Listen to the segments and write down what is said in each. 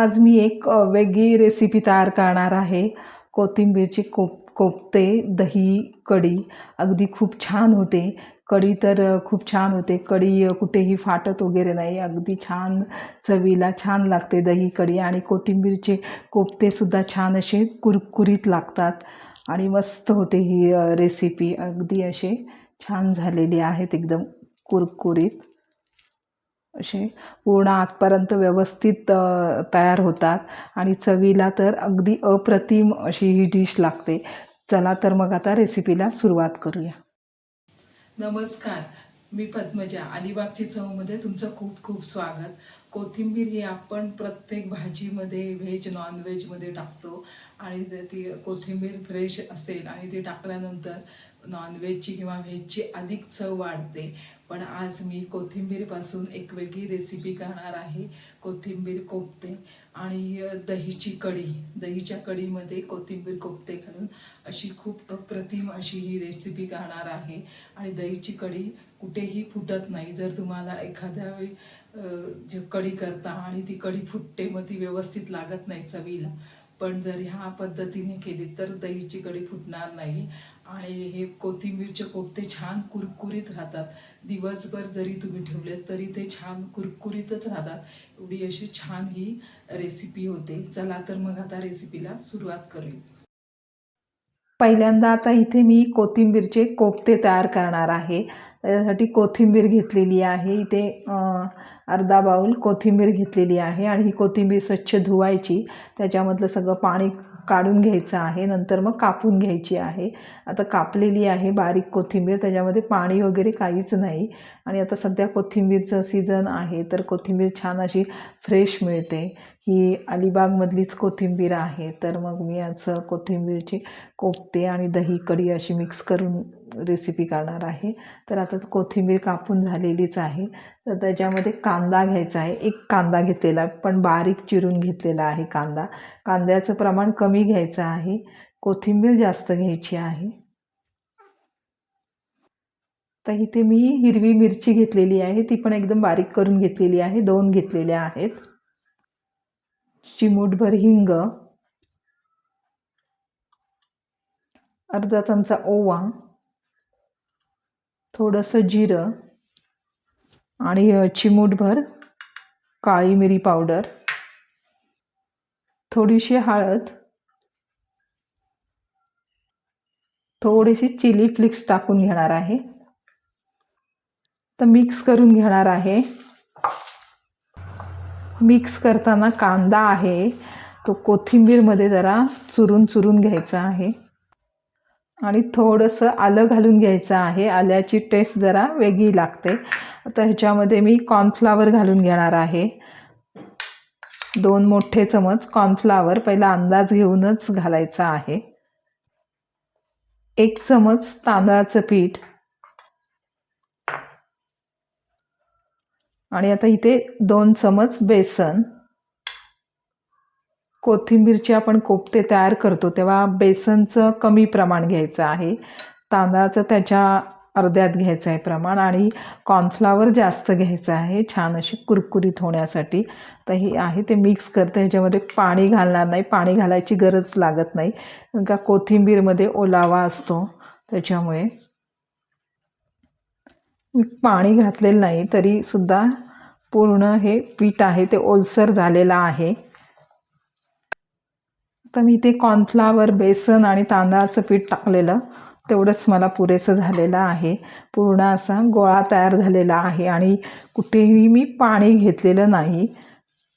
आज मी एक वेगळी रेसिपी तयार करणार आहे. कोथिंबीरचे कोप कोफ्ते दही कढी. अगदी खूप छान होते. कढी तर खूप छान होते. कढी कुठेही फाटत वगैरे नाही. अगदी छान चवीला छान लागते दही कढी आणि कोथिंबीरचे कोफ्तेसुद्धा छान असे कुरकुरीत लागतात. आणि मस्त होते ही रेसिपी अगदी असे छान झालेली आहेत एकदम कुरकुरीत. असे पूर्ण आतपर्यंत व्यवस्थित तयार होतात. आणि चवीला तर अगदी अप्रतिम अशी ही डिश लागते. चला तर मग आता रेसिपीला सुरुवात करूया. नमस्कार. मी पद्मजा अलिबागची चवमध्ये तुमचं खूप खूप स्वागत. कोथिंबीर ही आपण प्रत्येक भाजीमध्ये व्हेज नॉनव्हेजमध्ये टाकतो. आणि ती कोथिंबीर फ्रेश असेल आणि ती टाकल्यानंतर नॉनव्हेजची किंवा व्हेजची अधिक चव वाढते. पण आज मी कोथिंबीरपासून एक वेगळी रेसिपी करणार आहे. कोथिंबीर कोफ्ते आणि दहीची कढी. दहीच्या कढीमध्ये कोथिंबीर कोफ्ते घालून अशी खूप अप्रतिम अशी ही रेसिपी करणार आहे. आणि दहीची कढी कुठेही फुटत नाही. जर तुम्हाला एखाद्या वेळी जे कढी करता आणि ती कढी फुटते मग ती व्यवस्थित लागत नाही चवीला. पण जर ह्या पद्धतीने केली तर दहीची कढी फुटणार नाही. आणि हे कोथिंबीरचे कोफ्ते छान कुरकुरीत राहतात. दिवसभर जरी तुम्ही ठेवले तरी ते छान कुरकुरीतच राहतात. एवढी अशी छान ही रेसिपी होते. चला तर मग आता रेसिपीला सुरुवात करूया. पहिल्यांदा आता इथे मी कोथिंबीरचे कोफ्ते तयार करणार आहे. त्यासाठी कोथिंबीर घेतलेली आहे. इथे अर्धा बाऊल कोथिंबीर घेतलेली आहे आणि ही कोथिंबीर स्वच्छ धुवायची. त्याच्यामधलं सगळं पाणी काढून घ्यायचं आहे नंतर मग कापून घ्यायची आहे. आता कापलेली आहे बारीक कोथिंबीर त्याच्यामध्ये पाणी वगैरे काहीच नाही. आणि आता सध्या कोथिंबीरचं सीझन आहे तर कोथिंबीर छान अशी फ्रेश मिळते. ही अलिबागमधलीच कोथिंबीर आहे तर मग मी असं कोथिंबीरची कोपते आणि दही कढी अशी मिक्स करून रेसिपी करणार आहे. तर आता कोथिंबीर कापून झालेलीच आहे. तर त्याच्यामध्ये कांदा घ्यायचा आहे. एक कांदा घेतलेला पण बारीक चिरून घेतलेला आहे कांदा. कांद्याचं प्रमाण कमी घ्यायचं आहे. कोथिंबीर जास्त घ्यायची आहे. तर इथे मी हिरवी मिरची घेतलेली आहे. ती पण एकदम बारीक करून घेतलेली आहे. दोन घेतलेल्या आहेत. चिमूटभर हिंग. अर्धा चमचा ओवा. थोडंसं जिरं आणि चिमूटभर काळी मिरी पावडर थोडीशी हळद थोडीशी चिली फ्लिक्स टाकून घेणार आहे. तर मिक्स करून घेणार आहे. मिक्स करताना कांदा आहे तो कोथिंबीरमध्ये जरा चुरून चुरून घ्यायचा आहे. आणि थोडंसं आलं घालून घ्यायचं आहे. आल्याची टेस्ट जरा वेगळी लागते. आता ह्याच्यामध्ये मी कॉर्नफ्लावर घालून घेणार आहे. दोन मोठे चमच कॉर्नफ्लावर पहिला अंदाज घेऊनच घालायचा आहे. एक चमच तांदळाचं पीठ. आणि आता इथे दोन चमच बेसन. कोथिंबीरचे आपण कोफ्ते तयार करतो तेव्हा बेसनचं कमी प्रमाण घ्यायचं आहे. तांदळाचं त्याच्या अर्ध्यात घ्यायचं आहे प्रमाण आणि कॉर्नफ्लावर जास्त घ्यायचं आहे छान अशी कुरकुरीत होण्यासाठी. तर हे आहे ते मिक्स करते ह्याच्यामध्ये पाणी घालणार नाही पाणी घालायची गरज लागत नाही. कारण का कोथिंबीरमध्ये ओलावा असतो त्याच्यामुळे. मी पाणी घातलेलं नाही तरीसुद्धा पूर्ण हे पीठ आहे ते ओलसर झालेलं आहे. तर मी ते कॉर्नफ्लावर बेसन आणि तांदळाचं पीठ टाकलेलं. तेवढंच मला पुरेसं झालेलं आहे. पूर्ण असा गोळा तयार झालेला आहे आणि कुठेही मी पाणी घेतलेलं नाही.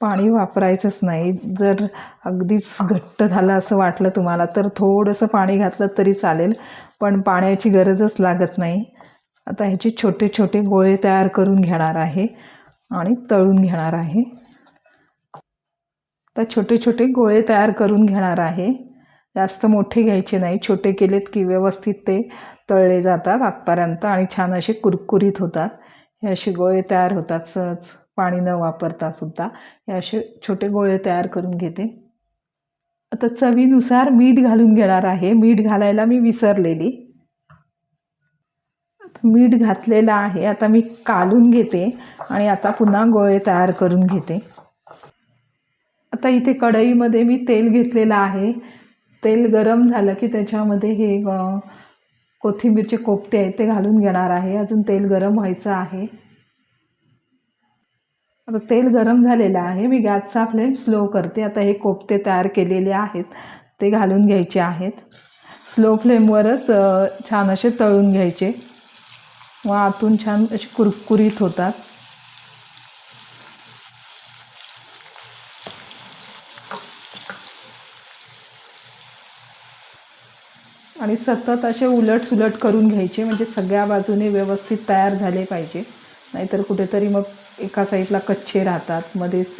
पाणी वापरायचंच नाही. जर अगदीच घट्ट झालं असं वाटलं तुम्हाला तर थोडंसं पाणी घातलं तरी चालेल पण पाण्याची गरजच लागत नाही. आता ह्याचे छोटे छोटे गोळे तयार करून घेणार आहे आणि तळून घेणार आहे. आता छोटे छोटे गोळे तयार करून घेणार आहे. जास्त मोठे घ्यायचे नाही. छोटे केलेत की व्यवस्थित ते तळले जातात आतपर्यंत आणि छान असे कुरकुरीत होतात. हे असे गोळे तयार होतात. सहज पाणी न वापरता सुद्धा हे असे छोटे गोळे तयार करून घेते. आता चवीनुसार मीठ घालून घेणार आहे. मीठ घालायला मी विसरलेली. मीठ घातलेलं आहे. आता मी कालून घेते आणि आता पुन्हा गोळे तयार करून घेते. आता इथे कढईमध्ये मी तेल घेतलेलं आहे. तेल गरम झालं की त्याच्यामध्ये हे कोथिंबीरचे कोफते आहेत ते घालून घेणार आहे. अजून तेल गरम व्हायचं आहे. आता तेल गरम झालेलं आहे. मी गॅसचा फ्लेम स्लो करते. आता हे कोपते तयार केलेले आहेत. ते घालून घ्यायचे आहेत. स्लो फ्लेमवरच छान असे तळून घ्यायचे. व आतून छान असे कुरकुरीत होतात. आणि सतत असे उलट सुलट करून घ्यायचे म्हणजे सगळ्या बाजूने व्यवस्थित तयार झाले पाहिजे. नाहीतर कुठेतरी मग एका साईडला कच्चे राहतात मध्येच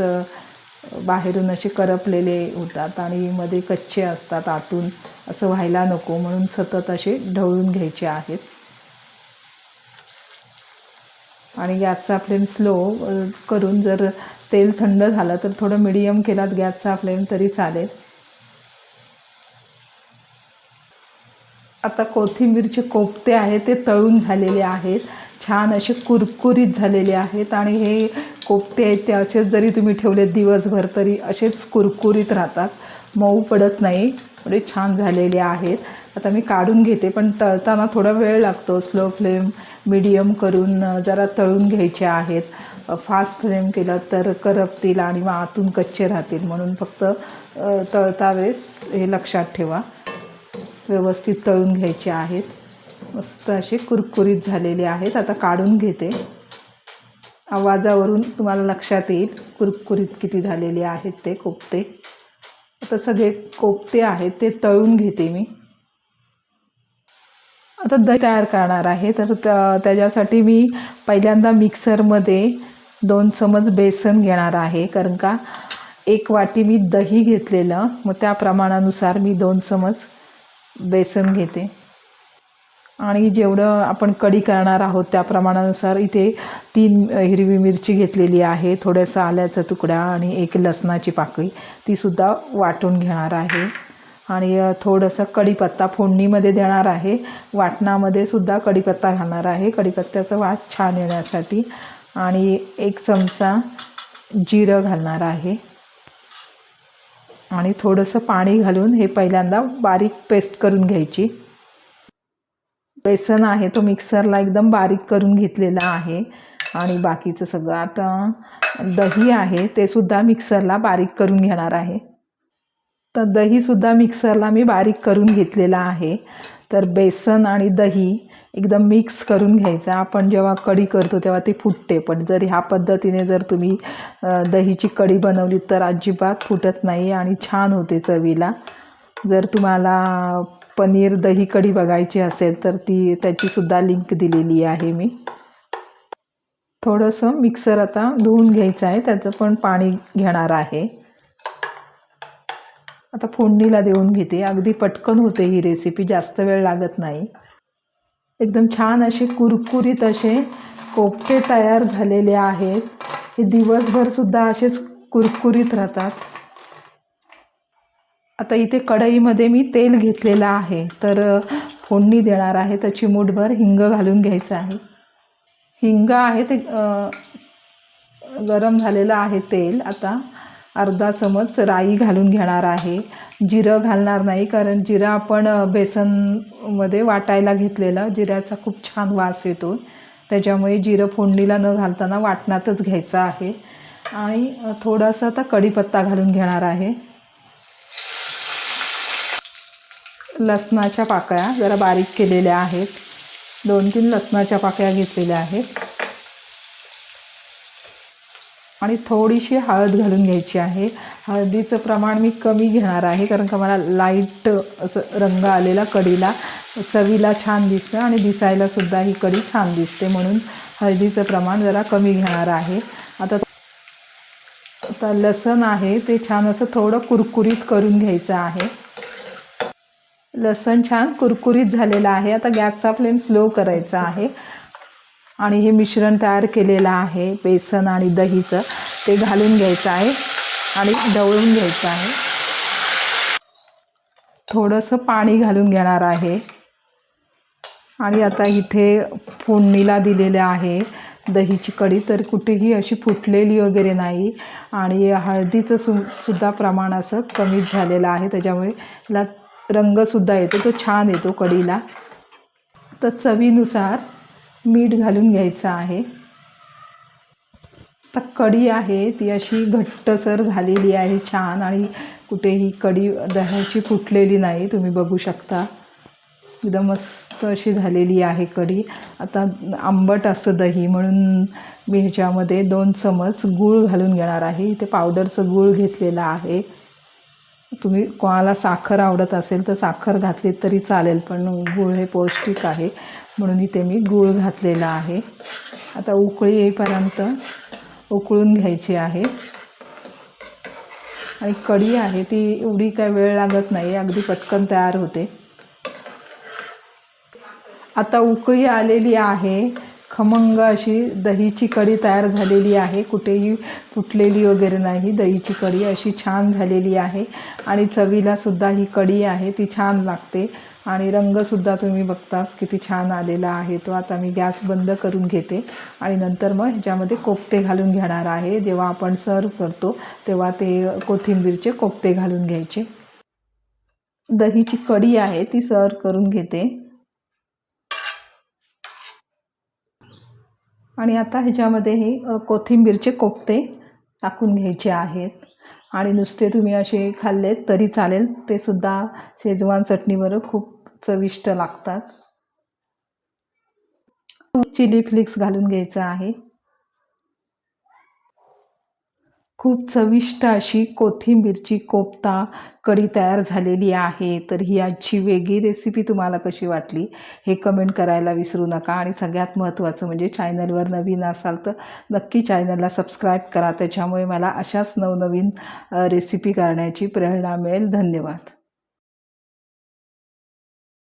बाहेरून असे करपलेले होतात आणि मध्ये कच्चे असतात आतून. असं व्हायला नको म्हणून सतत असे ढवळून घ्यायचे आहेत. आणि गॅसचा फ्लेम स्लो करून जर तेल थंड झालं तर थोडं मिडियम केलात गॅसचा फ्लेम तरी चालेल. आता कोथिंबीरचे कोपते आहेत ते तळून झालेले आहेत. छान असे कुरकुरीत झालेले आहेत आणि हे कोपते आहेत ते असेच जरी तुम्ही ठेवले दिवसभर तरी असेच कुरकुरीत राहतात. मऊ पडत नाही. एवढे छान झालेले आहेत. आता मी काढून घेते पण तळताना थोडा वेळ लागतो. स्लो फ्लेम मिडियम करून जरा तळून घ्यायचे आहेत. फास्ट फ्लेम केलं तर करपतील आणि मग आतून कच्चे राहतील. म्हणून फक्त तळता वेळेस हे लक्षात ठेवा. व्यवस्थित तळून घ्यायचे आहेत. मस्त असे कुरकुरीत झालेले आहेत. आता काढून घेते. आवाजावरून तुम्हाला लक्षात येईल कुरकुरीत किती झालेले आहेत ते कोपते. आता सगळे कोपते आहेत. ते तळून घेते मी. आता दही तयार करणार आहे. तर त्या- त्याच्यासाठी मी पहिल्यांदा मिक्सरमध्ये दोन चमच बेसन घेणार आहे. कारण का एक वाटी मी दही घेतलेलं. मग त्या प्रमाणानुसार मी दोन चमच बेसन घेते. आणि जेवढं आपण कढी करणार आहोत त्या प्रमाणानुसार इथे तीन हिरवी मिरची घेतलेली आहे थोडंसं आल्याचा तुकडा आणि एक लसणाची पाकळी. तीसुद्धा वाटून घेणार आहे. आणि थोडंसं कढीपत्ता फोडणीमध्ये देणार आहे. वाटणामध्ये सुद्धा कढीपत्ता घालणार आहे. कढीपत्त्याचा वास छान येण्यासाठी. आणि एक चमचा जिरं घालणार आहे. आणि थोडंसं पाणी घालून हे पहिल्यांदा बारीक पेस्ट करून घ्यायची. बेसन आहे तो मिक्सरला एकदम बारीक करून घेतलेला आहे. आणि बाकीचं सगळं आता दही आहे ते सुद्धा मिक्सरला बारीक करून घेणार आहे. तर दहीसुद्धा मिक्सरला मी बारीक करून घेतलेला आहे. तर बेसन आणि दही एकदम मिक्स करून घ्यायचं. आपण जेव्हा कढी करतो तेव्हा ती फुटते पण जर ह्या पद्धतीने जर तुम्ही दहीची कढी बनवली तर अजिबात फुटत नाही आणि छान होते चवीला. जर तुम्हाला पनीर दही कढी बघायची असेल तर ती त्याचीसुद्धा लिंक दिलेली आहे मी. थोडंसं मिक्सर आता धुवून घ्यायचं आहे त्याचं पण पाणी घेणार आहे. आता फोडणीला देऊन घेते. अगदी पटकन होते ही रेसिपी जास्त वेळ लागत नाही. एकदम छान असे कुरकुरीत असे कोफते तयार झालेले आहेत. हे दिवसभरसुद्धा असेच कुरकुरीत राहतात. आता इथे कढईमध्ये मी तेल घेतलेलं आहे. तर फोडणी देणार आहे. तर चिमूटभर हिंग घालून घ्यायचं आहे. हिंग आहे ते गरम झालेलं आहे तेल आता. अर्धा चमच राई घालून घेणार आहे. जिरं घालणार नाही कारण जिरं आपण बेसनमध्ये वाटायला घेतलेलं जिऱ्याचा खूप छान वास येतो. त्याच्यामुळे जिरं फोडणीला न घालताना वाटणातच घ्यायचं आहे. आणि थोडासा आता कढीपत्ता घालून घेणार आहे. लसणाच्या पाकळ्या जरा बारीक केलेल्या आहेत. दोन तीन लसणाच्या पाकळ्या घेतलेल्या आहेत. आणि थोडीशी हळद घालून घ्यायची आहे. हळदीचं प्रमाण मी कमी घेणार आहे कारण का मला लाइट असं रंग आलेला कढीला चवीला छान दिसतं आणि दिसायला सुद्धा ही कढी छान दिसते म्हणून हळदीचं प्रमाण जरा कमी घेणार आहे. आता आता लसण आहे ते छान असं थोडं कुरकुरीत करून घ्यायचं आहे. लसण छान कुरकुरीत झालेलं आहे. आता गॅसचा फ्लेम स्लो करायचा आहे. आणि हे मिश्रण तयार केलेलं आहे बेसन आणि दहीचं. ते घालून घ्यायचं आहे आणि ढवळून घ्यायचं आहे. थोडंसं पाणी घालून घेणार आहे. आणि आता इथे फोडणीला दिलेलं आहे दहीची कढी. तर कुठेही अशी फुटलेली वगैरे नाही आणि हळदीचं सु सुद्धा प्रमाण असं कमीच झालेलं आहे. त्याच्यामुळे त्याला रंगसुद्धा येतो. तो छान येतो कढीला. तर चवीनुसार मीठ घालून घ्यायचं आहे. आता कढी आहे ती अशी घट्टसर झालेली आहे छान आणि कुठेही कढी दह्याची फुटलेली नाही तुम्ही बघू शकता. एकदम मस्त अशी झालेली आहे कढी. आता आंबट असतं दही म्हणून मी ह्याच्यामध्ये दोन चमच गूळ घालून घेणार आहे. इथे पावडरचं गूळ घेतलेलं आहे. तुम्ही कोणाला साखर आवडत असेल तर साखर घातली तरी चालेल पण गूळ हे पौष्टिक आहे. म्हणून इथे मी गूळ घातलेला आहे. आता उकळी येईपर्यंत उकळून घ्यायची आहे. आणि कढी आहे ती एवढी काय वेळ लागत नाही अगदी पटकन तयार होते. आता उकळी आलेली आहे. खमंग अशी दहीची कढी तयार झालेली आहे. कुठेही फुटलेली वगैरे नाही दहीची कढी अशी छान झालेली आहे. आणि चवीला सुद्धा ही कढी आहे ती छान लागते. आणि रंगसुद्धा तुम्ही बघताच किती छान आलेला आहे तो. आता मी गॅस बंद करून घेते. आणि नंतर मग ह्याच्यामध्ये कोफ्ते घालून घेणार आहे. जेव्हा आपण सर्व करतो तेव्हा ते कोथिंबीरचे कोफ्ते घालून घ्यायचे. दहीची कढी आहे ती सर्व करून घेते. आणि आता ह्याच्यामध्ये हे कोथिंबीरचे कोफ्ते टाकून घ्यायचे आहेत. आणि नुसते तुम्ही असे खाल्लेत तरी चालेल. ते सुद्धा शेजवान चटणीबरोबर खूप चविष्ट लागतात. चिली फ्लिक्स घालून घ्यायचं आहे. खूप चविष्ट अशी कोथिंबीरची कोफ्ता कढी तयार झालेली आहे. तर ही आजची वेगळी रेसिपी तुम्हाला कशी वाटली हे कमेंट करायला विसरू नका. आणि सगळ्यात महत्त्वाचं म्हणजे चॅनलवर नवीन असाल तर नक्की चॅनलला सबस्क्राईब करा. त्याच्यामुळे मला अशाच नवनवीन रेसिपी करण्याची प्रेरणा मिळेल. धन्यवाद.